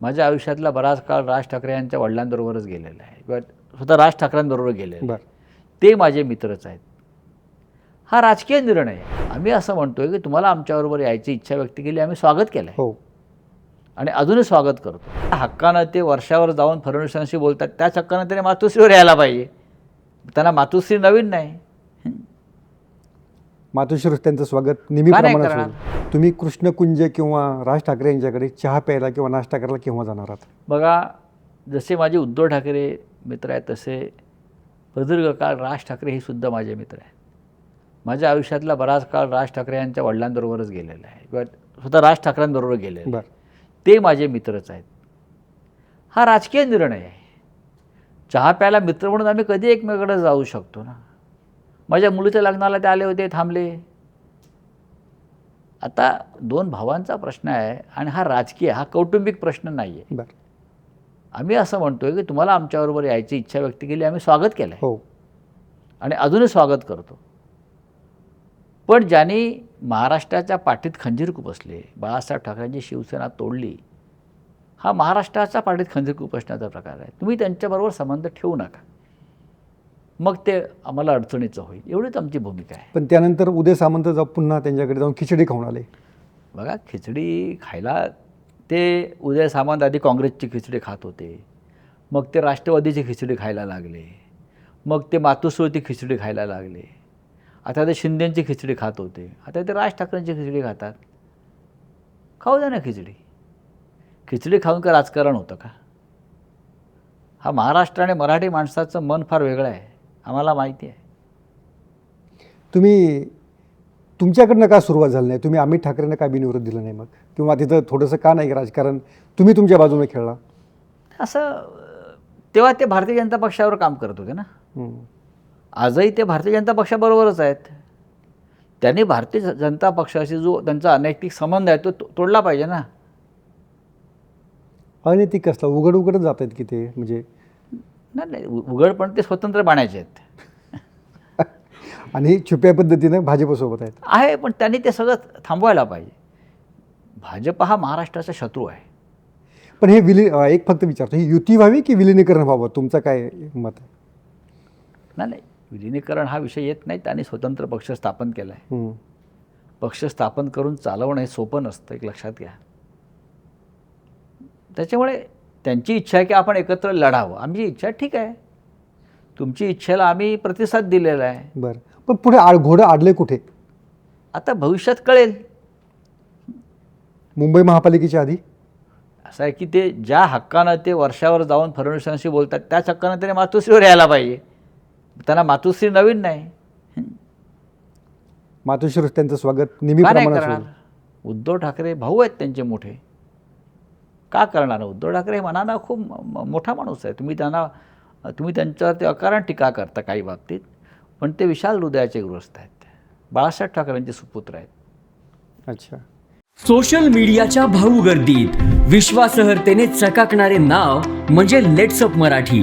माझ्या आयुष्यातला बराच काळ राज ठाकरे यांच्या वडिलांबरोबरच गेलेला आहे. किंवा स्वतः राज ठाकरेंबरोबर गेलेला. बर. ते माझे मित्रच आहेत. हा राजकीय निर्णय आहे. आम्ही असं म्हणतोय की तुम्हाला आमच्याबरोबर यायची इच्छा व्यक्त केली आम्ही स्वागत केलं आहे हो. आणि अजूनही स्वागत करतो. हक्कानं ते वर्षावर जाऊन फडणवीसांशी बोलतात त्याच हक्कानं त्याने मातोश्रीवर यायला पाहिजे. त्यांना मातोश्री नवीन नाही. मातोश्री त्यांचं स्वागत का नाही नेहमीप्रमाणेच करणार? होईल. तुम्ही कृष्णकुंज किंवा राज ठाकरे यांच्याकडे चहा प्यायला किंवा नाश्ता करायला केव्हा जाणार आहात? बघा जसे माझे उद्धव ठाकरे मित्र आहेत तसे प्रदीर्घ काळ राज ठाकरे हे सुद्धा माझे मित्र आहेत. माझ्या आयुष्यातला बराच काळ राज ठाकरे यांच्या वडिलांबरोबरच गेलेला आहे. किंवा स्वतः राज ठाकरेंबरोबर गेलेला आहे. बर. ते माझे मित्रच आहेत. हा राजकीय निर्णय आहे. चहा प्यायला मित्र म्हणून आम्ही कधी एकमेकडे जाऊ शकतो ना? माझ्या मुलीच्या लग्नाला ते आले होते थांबले. आता दोन भावांचा प्रश्न आहे आणि हा राजकीय हा कौटुंबिक प्रश्न नाही आहे आम्ही असं म्हणतोय की तुम्हाला आमच्याबरोबर यायची इच्छा व्यक्त केली आम्ही स्वागत केलं आहे हो. आणि अजूनही स्वागत करतो. पण ज्यांनी महाराष्ट्राच्या पाठीत खंजीर खुपसले बाळासाहेब ठाकरेंची शिवसेना तोडली हा महाराष्ट्राच्या पाठीत खंजीर खुपसण्याचा प्रकार आहे. तुम्ही त्यांच्याबरोबर संबंध ठेवू नका. मग ते आम्हाला अडचणीचं होईल. एवढीच आमची भूमिका आहे. पण त्यानंतर उदय सामंत जाऊ पुन्हा त्यांच्याकडे जाऊन खिचडी खाऊन आले. बघा खिचडी खायला ते उदय सामंत आधी काँग्रेसची खिचडी खात होते. मग ते राष्ट्रवादीची खिचडी खायला लागले. मग ते मातोश्रीची खिचडी खायला लागले. आता ते शिंदेची खिचडी खात होते. आता ते राज ठाकरेंची खिचडी खातात. खाऊ द्या ना खिचडी. खिचडी खाऊन का राजकारण होतं का? हा महाराष्ट्र आणि मराठी माणसाचं मन फार वेगळं आहे. आम्हाला माहिती आहे. तुम्ही तुमच्याकडनं का सुरुवात झाली नाही? तुम्ही अमित ठाकरेंना का बिनविरोध दिलं नाही मग? किंवा तिथं थोडंसं का नाही राजकारण? तुम्ही तुमच्या बाजूने खेळला? असं तेव्हा ते भारतीय जनता पक्षावर काम करत होते ना. आजही ते भारतीय जनता पक्षाबरोबरच आहेत. त्यांनी भारतीय जनता पक्षाशी जो त्यांचा अनैतिक संबंध आहे तो तो- तोडला पाहिजे ना. अनैतिक कसला? उघड उघडच जात आहेत की ते? म्हणजे नाही नाही उ- उघडपण ते स्वतंत्र बाण्याचे आहेत. आणि छुप्या पद्धतीनं भाजपसोबत आहेत. आहे पण त्यांनी ते सगळं थांबवायला पाहिजे. भाजप हा महाराष्ट्राचा शत्रू आहे. पण हे विली एक फक्त विचारतो ही युती व्हावी की विलिनीकरण व्हावं? तुमचं काय मत आहे? नाही नाही विलिनीकरण हा विषय येत नाही. त्यांनी स्वतंत्र पक्ष स्थापन केला आहे. पक्ष स्थापन करून चालवणं हे सोपं नसतं एक लक्षात घ्या. त्याच्यामुळे त्यांची इच्छा आहे की आपण एकत्र लढावं. आमची इच्छा ठीक आहे. तुमची इच्छेला आम्ही प्रतिसाद दिलेला आहे. बरं. पण पुढे आड घोडं आडले कुठे? आता भविष्यात कळेल. मुंबई महापालिकेच्या आधी? असं आहे की ते ज्या हक्कानं ते वर्षावर जाऊन फडणवीसांशी बोलतात त्याच हक्कानं त्याने मातोश्रीवर यायला पाहिजे. त्यांना मातोश्री नवीन नाही. मातोश्री त्यांचं स्वागत का नाही करणार? उद्धव ठाकरे भाऊ आहेत त्यांचे मोठे. का करणार उद्धव ठाकरे हे मनानं खूप मोठा माणूस आहे. तुम्ही त्यांना तुम्ही त्यांच्यावर ते अकारण टीका करता काही बाबतीत पण ते विशाल हृदयाचे गृहस्थ आहेत. बाळासाहेब ठाकरेंचे सुपुत्र आहेत. अच्छा. सोशल मीडियाच्या भाऊ गर्दीत विश्वासार्हतेने चकाकणारे नाव म्हणजे लेट्सअप मराठी.